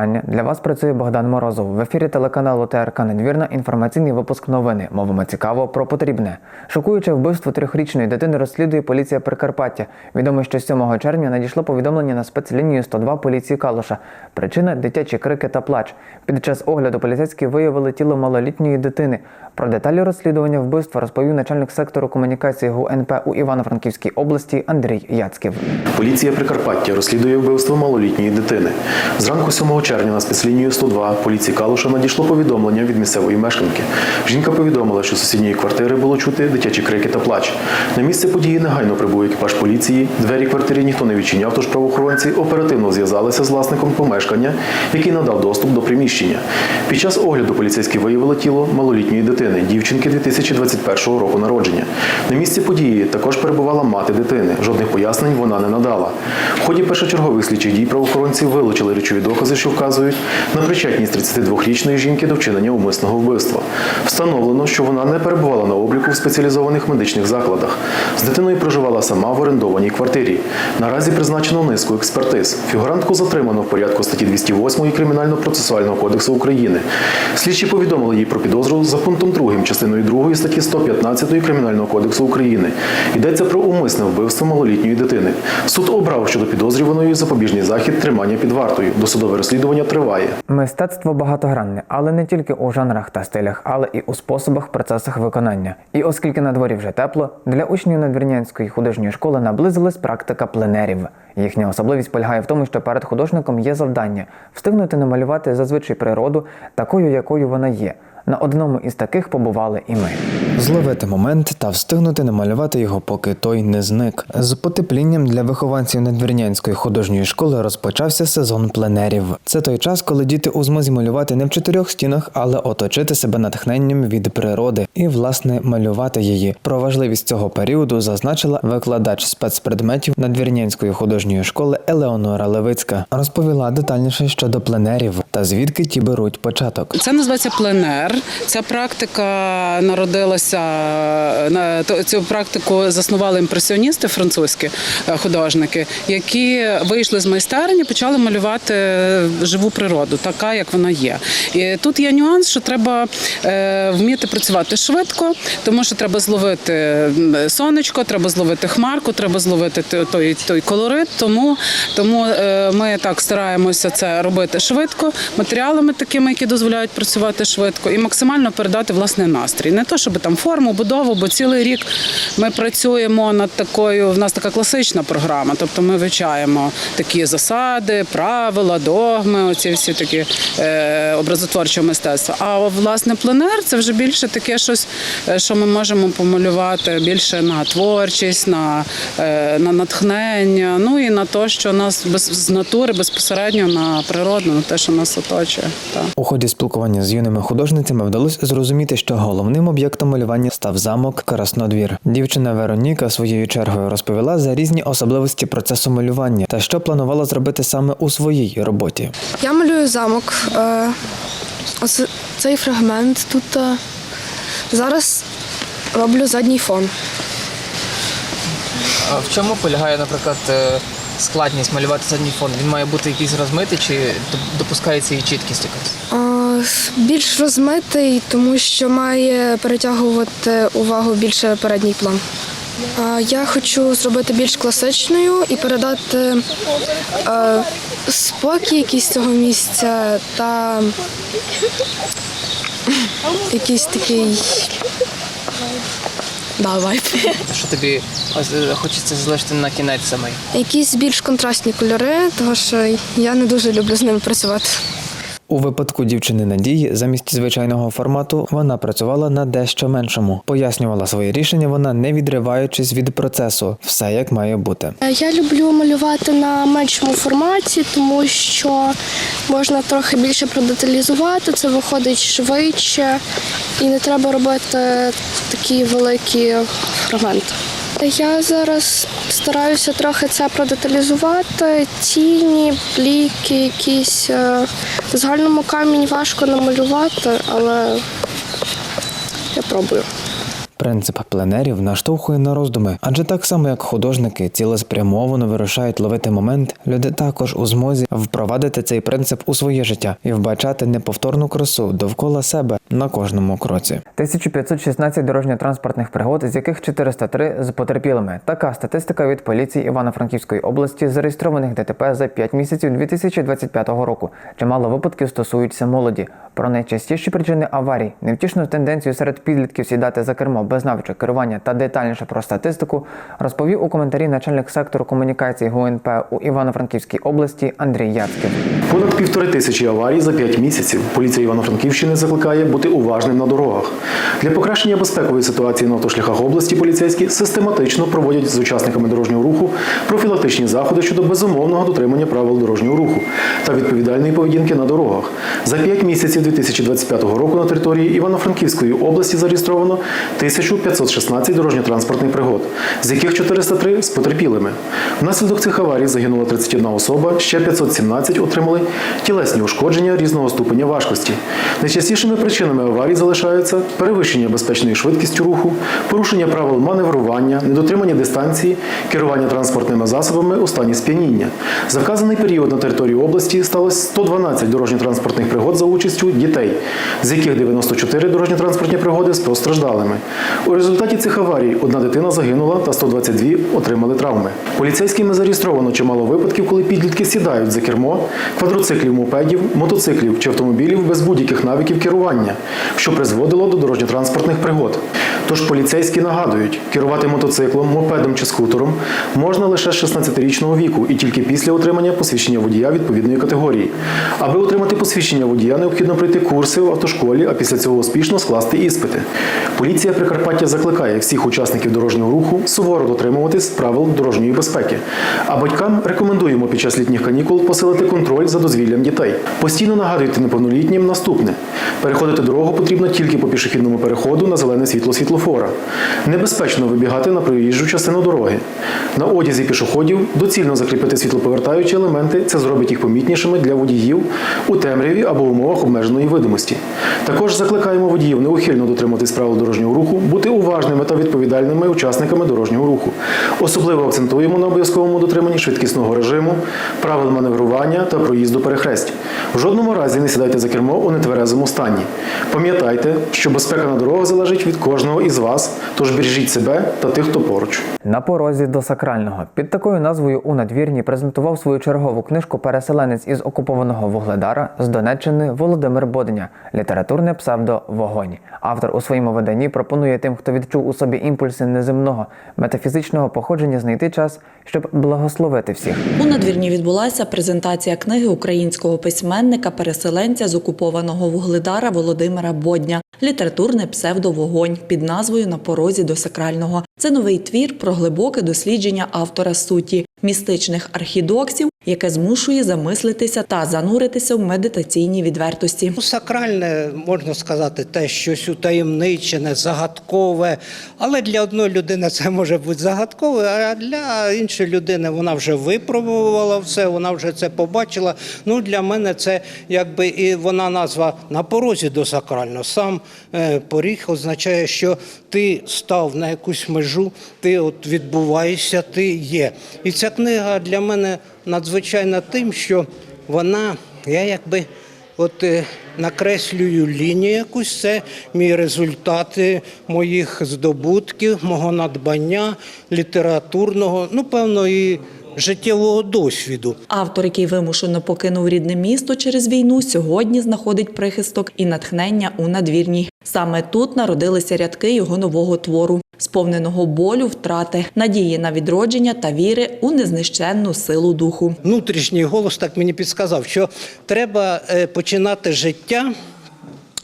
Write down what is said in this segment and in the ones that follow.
Вітання для вас працює Богдан Морозов. В ефірі телеканалу ТРК Надвірна інформаційний випуск новини. Мовимо цікаво про потрібне. Шокуюче вбивство трьохрічної дитини розслідує поліція Прикарпаття. Відомо, що 7 червня надійшло повідомлення на спецлінію 102 поліції Калуша. Причина дитячі крики та плач. Під час огляду поліцейські виявили тіло малолітньої дитини. Про деталі розслідування вбивства розповів начальник сектору комунікації ГУНП у Івано-Франківській області Андрій Яцьків. Поліція Прикарпаття розслідує вбивство малолітньої дитини. Зранку 7 червня на спецлінію 102 поліції Калуша надійшло повідомлення від місцевої мешканки. Жінка повідомила, що з сусідньої квартири було чути дитячі крики та плач. На місце події негайно прибув екіпаж поліції. Двері квартири ніхто не відчиняв, тож правоохоронці оперативно зв'язалися з власником помешкання, який надав доступ до приміщення. Під час огляду поліцейські виявили тіло малолітньої дитини, дівчинки 2021 року народження. На місці події також перебувала мати дитини. Жодних пояснень вона не надала. В ході першочергових слідчих дій правоохоронці вилучили речові докази, що вказують на причетність 32-річної жінки до вчинення умисного вбивства. Встановлено, що вона не перебувала на обліку в спеціалізованих медичних закладах. З дитиною проживала сама в орендованій квартирі. Наразі призначено низку експертиз. Фігурантку затримано в порядку статті 208 Кримінально-процесуального кодексу України. Слідчі повідомили їй про підозру за пунктом 2 частиною 2 статті 115 Кримінального кодексу України. Йдеться про умисне вбивство малолітньої дитини. Суд обрав щодо підозрюваної запобіжний захід тримання під вартою. Досудове розслідування триває. Мистецтво багатогранне, але не тільки у жанрах та стилях, але і у способах, процесах виконання. І оскільки на дворі вже тепло, для учнів Надвірнянської художньої школи наблизилась практика пленерів. Їхня особливість полягає в тому, що перед художником є завдання встигнути намалювати зазвичай природу такою, якою вона є. На одному із таких побували і ми. Зловити момент та встигнути намалювати його, поки той не зник. З потеплінням для вихованців Надвірнянської художньої школи розпочався сезон пленерів. Це той час, коли діти у змозі малювати не в чотирьох стінах, але оточити себе натхненням від природи і, власне, малювати її. Про важливість цього періоду зазначила викладач спецпредметів Надвірнянської художньої школи Елеонора Левицька. Розповіла детальніше щодо пленерів та звідки ті беруть початок. Це називається пленер. Ця практика народилася на то- цю практику заснували імпресіоністи французькі е, художники, які вийшли з майстерні, почали малювати живу природу, така як вона є. І тут є нюанс, що треба е, вміти працювати швидко, тому що треба зловити сонечко, треба зловити хмарку, треба зловити той- той, колорит. Тому, тому е, ми так стараємося це робити швидко, матеріалами такими, які дозволяють працювати швидко, і максимально передати власне настрій. Не то, щоб там форму, будову, бо цілий рік ми працюємо над такою. В нас така класична програма, тобто ми вивчаємо такі засади, правила, догми, оці всі такі е, образотворчого мистецтва. А власне пленер це вже більше таке щось, е, що ми можемо помалювати більше на творчість, на, е, на натхнення, ну і на те, що нас без з натури безпосередньо на природу, на те, що нас оточує. Так. У ході спілкування з юними художницями вдалося зрозуміти, що головним об'єктом малювання став замок Краснодвір. Дівчина Вероніка своєю чергою розповіла за різні особливості процесу малювання та що планувала зробити саме у своїй роботі. Я малюю замок. Е, ось цей фрагмент тут. е, Зараз роблю задній фон. А в чому полягає, наприклад, е, складність малювати задній фон? Він має бути якийсь розмитий чи допускається і чіткість якась? Більш розмитий, тому що має перетягувати увагу більше передній план. Я хочу зробити більш класичною і передати спокій якийсь цього місця та якийсь такий. Да, вайб. Що тобі е, хочеться залишити на кінець самий? Якісь більш контрастні кольори, тому що я не дуже люблю з ними працювати. У випадку дівчини Надії замість звичайного формату вона працювала на дещо меншому. Пояснювала своє рішення вона не відриваючись від процесу, все як має бути. Я люблю малювати на меншому форматі, тому що можна трохи більше продеталізувати, це виходить швидше і не треба робити такі великі фрагменти. Я зараз стараюся трохи це продеталізувати, тіні, бліки, якісь е, в загальному камінь важко намалювати, але я пробую. Принцип пленерів наштовхує на роздуми, адже так само як художники цілеспрямовано вирушають ловити момент, люди також у змозі впровадити цей принцип у своє життя і вбачати неповторну красу довкола себе на кожному кроці. 1516 дорожньо-транспортних пригод, з яких 403 з потерпілими. Така статистика від поліції Івано-Франківської області зареєстрованих ДТП за 5 місяців 2025 року. Чимало випадків стосуються молоді. Про найчастіші причини аварій, невтішну тенденцію серед підлітків сідати за кермо без навичок керування та детальніше про статистику розповів у коментарі начальник сектору комунікації ГУНП у Івано-Франківській області Андрій Яцьків. Понад півтори тисячі аварій за 5 місяців. Поліція Івано-Франківщини закликає бути уважним на дорогах. Для покращення безпекової ситуації на автошляхах області поліцейські систематично проводять з учасниками дорожнього руху профілактичні заходи щодо безумовного дотримання правил дорожнього руху та відповідальної поведінки на дорогах. За 5 місяців 2025 року на території Івано-Франківської області зареєстровано 1516 дорожньо-транспортних пригод, з яких 403 з потерпілими. Внаслідок цих аварій загинула 31 особа, ще 517 отримали тілесні ушкодження різного ступеня важкості. Найчастішими причинами аварій залишаються перевищення безпечної швидкістю руху, порушення правил маневрування, недотримання дистанції, керування транспортними засобами у стані сп'яніння. За вказаний період на території області сталося 112 дорожньо-транспортних пригод за участю дітей, з яких 94 дорожньо-транспортні пригоди з постраждалими. У результаті цих аварій одна дитина загинула та 122 отримали травми. Поліцейськими зареєстровано чимало випадків, коли підлітки сідають за кермо квадроциклів, мопедів, мотоциклів чи автомобілів без будь-яких навиків керування, що призводило до дорожньо-транспортних пригод. Тож поліцейські нагадують, керувати мотоциклом, мопедом чи скутером можна лише з 16-річного віку і тільки після отримання посвідчення водія відповідної категорії. Аби отримати посвідчення водія, необхідно пройти курси в автошколі, а після цього успішно скласти іспити. Поліція Прикарпаття закликає всіх учасників дорожнього руху суворо дотримуватись правил дорожньої безпеки. А батькам рекомендуємо під час літніх канікул посилити контроль за дозвіллям дітей. Постійно нагадуйте неповнолітнім наступне: переходити дорогу потрібно тільки по пішохідному переходу на зелене світло світлофора. Небезпечно вибігати на проїжджу частину дороги. На одязі пішоходів доцільно закріпити світлоповертаючі елементи. Це зробить їх помітнішими для водіїв у темряві або умовах обмеженої видимості. Також закликаємо водіїв неухильно дотримуватись правил дорожнього руху, бути уважними та відповідальними учасниками дорожнього руху. Особливо акцентуємо на обов'язковому дотриманні швидкісного режиму, правил маневрування та проїзду перехресть. В жодному разі не сідайте за кермо у нетверезому стані. Пам'ятайте, що безпека на дорогах залежить від кожного із вас, тож бережіть себе та тих, хто поруч. На порозі до сакрального під такою назвою у надвірні презентував свою чергову книжку Переселенець із окупованого Вугледара з Донеччини Володимир Боденя, літературне псевдо Вогонь. Автор у своєму виданні пропонує тим, хто відчув у собі імпульси неземного метафізичного походження, знайти час, щоб благословити всіх. У надвірні відбулася презентація книги українського письменника-переселенця з окупованого Вугледара Володимира Бодня Літературне псевдовогонь під назвою На порозі до сакрального. Це новий твір про глибоке дослідження автора суті, містичних архідоксів, яке змушує замислитися та зануритися в медитаційній відвертості. Ну, Сакральне, можна сказати, те щось утаємничене, загадкове. Але для одної людини це може бути загадкове, а для іншої людини вона вже випробувала все, вона вже це побачила. Ну, для мене це якби і вона назва на порозі до сакрального. Сам е, поріг означає, що ти став на якусь межу, ти от відбуваєшся, ти є. І ця книга для мене надзвичайна тим, що вона, я якби от е, накреслюю лінію якусь, це мій результати моїх здобутків, мого надбання літературного, ну певно, і життєвого досвіду. Автор, який вимушено покинув рідне місто через війну, сьогодні знаходить прихисток і натхнення у надвірній. Саме тут народилися рядки його нового твору, сповненого болю, втрати, надії на відродження та віри у незнищенну силу духу. Внутрішній голос так мені підсказав, що треба е, починати життя.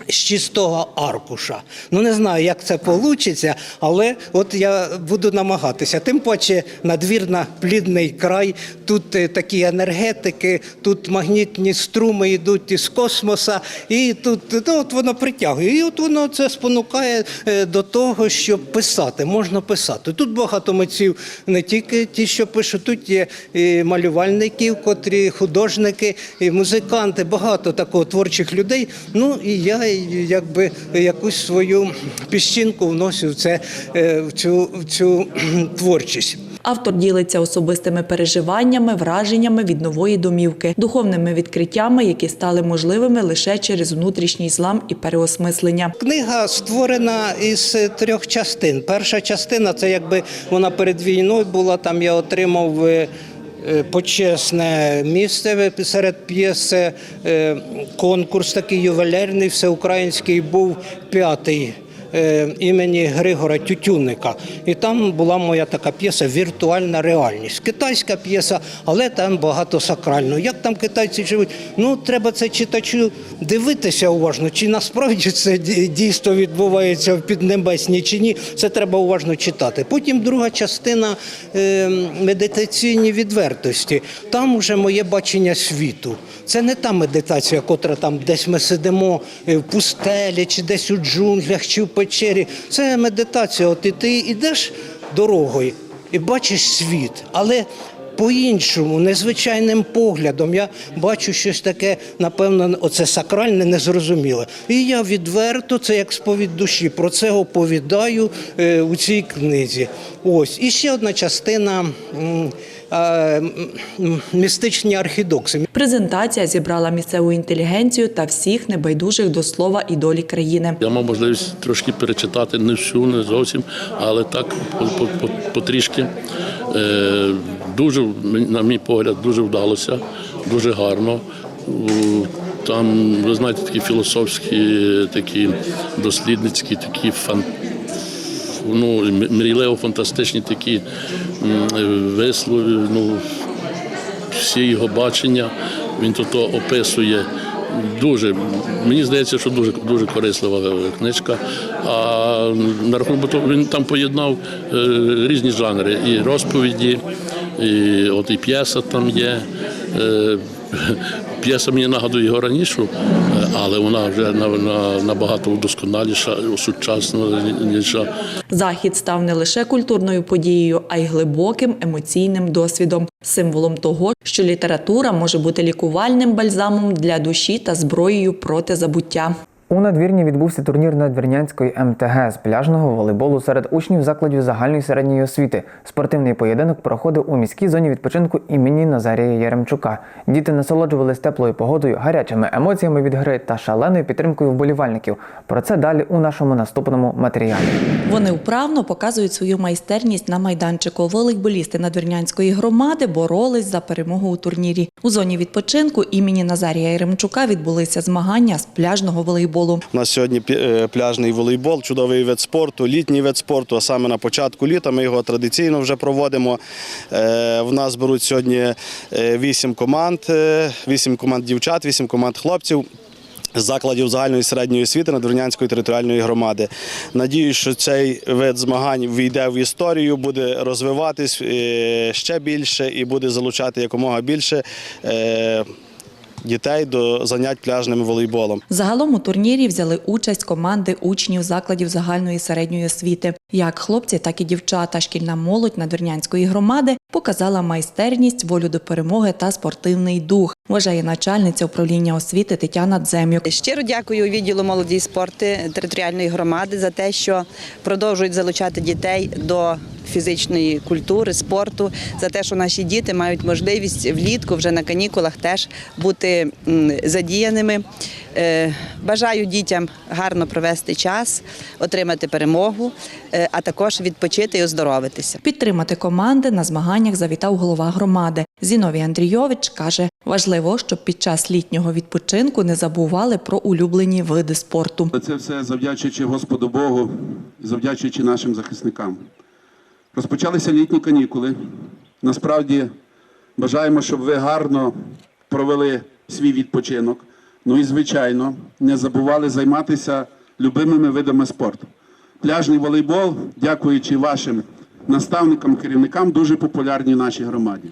З чистого аркуша. Ну не знаю, як це вийде, але от я буду намагатися. Тим паче надвірна плідний край. Тут е, такі енергетики, тут магнітні струми йдуть із космоса, і тут ну, от воно притягує. І от воно це спонукає е, до того, щоб писати. Можна писати. Тут багато митців, не тільки ті, що пишуть, тут є і малювальників, котрі художники, і музиканти, багато такого творчих людей. Ну і я якби якусь свою піщинку вносив це е, в цю, в цю творчість. Автор ділиться особистими переживаннями, враженнями від нової домівки, духовними відкриттями, які стали можливими лише через внутрішній злам і переосмислення. Книга створена із е, трьох частин. Перша частина це якби вона перед війною була. Там я отримав. Е, Почесне місце серед п'єси. е, конкурс такий ювелерний, всеукраїнський був п'ятий імені Григора Тютюнника. І там була моя така п'єса Віртуальна реальність. Китайська п'єса, але там багато сакрального. Як там китайці живуть? Ну, треба це читачу дивитися уважно, чи насправді це ді- дійсно відбувається в Піднебесній, чи ні. Це треба уважно читати. Потім друга частина е, медитаційні відвертості. Там вже моє бачення світу. Це не та медитація, котра там десь ми сидимо е, в пустелі, чи десь у джунглях, чи в печері. Це медитація. От і ти йдеш дорогою і бачиш світ, але по-іншому, незвичайним поглядом. Я бачу щось таке, напевно, оце сакральне, незрозуміле. І я відверто, це як сповідь душі, про це оповідаю е, у цій книзі. Ось. І ще одна частина містичні архідокси. Презентація зібрала місцеву інтелігенцію та всіх небайдужих до слова і долі країни. Я мав можливість трошки перечитати не всю, не зовсім, але так по- по- по- потрішки. Е, Дуже, на мій погляд, дуже вдалося, дуже гарно. Там, ви знаєте, такі філософські, такі дослідницькі, такі фан, ну, мрійливо фантастичні такі вислови. Ну, всі його бачення. Він тут описує. Дуже мені здається, що дуже дуже корислива книжка. А на рахунок він там поєднав е, різні жанри, і розповіді, і от і п'єса там є. Е, П'єса мені нагадує його раніше, але вона вже на- на- набагато удосконаліша, сучасніша. Захід став не лише культурною подією, а й глибоким емоційним досвідом, символом того, що література може бути лікувальним бальзамом для душі та зброєю проти забуття. У надвірні відбувся турнір надвірнянської МТГ з пляжного волейболу серед учнів закладів загальної середньої освіти. Спортивний поєдинок проходив у міській зоні відпочинку імені Назарія Яремчука. Діти насолоджувались теплою погодою, гарячими емоціями від гри та шаленою підтримкою вболівальників. Про це далі у нашому наступному матеріалі. Вони вправно показують свою майстерність на майданчику. Волейболісти надвірнянської громади боролись за перемогу у турнірі. У зоні відпочинку імені Назарія Яремчука відбулися змагання з пляжного волейболу. У нас сьогодні е, пляжний волейбол, чудовий вид спорту, літній вид спорту. А саме на початку літа ми його традиційно вже проводимо. Е, В нас беруть сьогодні е, вісім команд, вісім команд дівчат, вісім команд хлопців. з Закладів загальної середньої освіти Надвірнянської територіальної громади. Надіюсь, що цей вид змагань війде в історію, буде розвиватись ще більше і буде залучати якомога більше дітей до занять пляжним волейболом. Загалом у турнірі взяли участь команди учнів закладів загальної середньої освіти. Як хлопці, так і дівчата. Шкільна молодь Надвірнянської громади показала майстерність, волю до перемоги та спортивний дух. Вважає начальниця управління освіти Тетяна Дзем'юк. Щиро дякую відділу молоді і спорту територіальної громади за те, що продовжують залучати дітей до фізичної культури, спорту, за те, що наші діти мають можливість влітку вже на канікулах теж бути задіяними. Е, Бажаю дітям гарно провести час, отримати перемогу, е, а також відпочити і оздоровитися. Підтримати команди на змаганнях завітав голова громади. Зіновій Андрійович каже, важливо, щоб під час літнього відпочинку не забували про улюблені види спорту. Це все завдячуючи Господу Богу, і завдячуючи нашим захисникам. Розпочалися літні канікули. Насправді бажаємо, щоб ви гарно провели свій відпочинок. Ну і, звичайно, не забували займатися любимими видами спорту. Пляжний волейбол, дякуючи вашим наставникам, керівникам, дуже популярні в нашій громаді.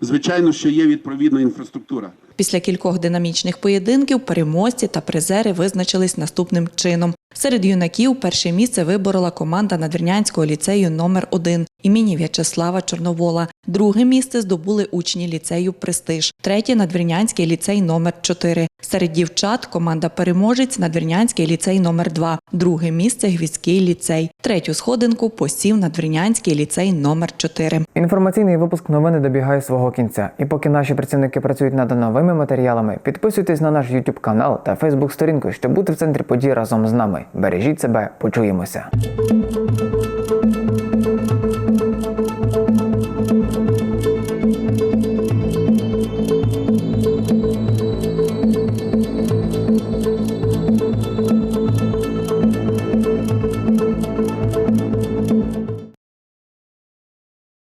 Звичайно, що є відповідна інфраструктура. Після кількох динамічних поєдинків переможці та призери визначились наступним чином. Серед юнаків перше місце виборола команда Надвірнянського ліцею номер 1 імені В'ячеслава Чорновола. Друге місце здобули учні ліцею Престиж, третє Надвірнянський ліцей номер 4 Серед дівчат команда переможець Надвірнянський ліцей номер 2 друге місце Гвіздський ліцей, третю сходинку посів Надвірнянський ліцей номер 4 Інформаційний випуск новини добігає свого кінця. І поки наші працівники працюють над новими матеріалами, підписуйтесь на наш YouTube канал та Facebook сторінку, щоб бути в центрі подій разом з нами. Бережіть себе, почуємося.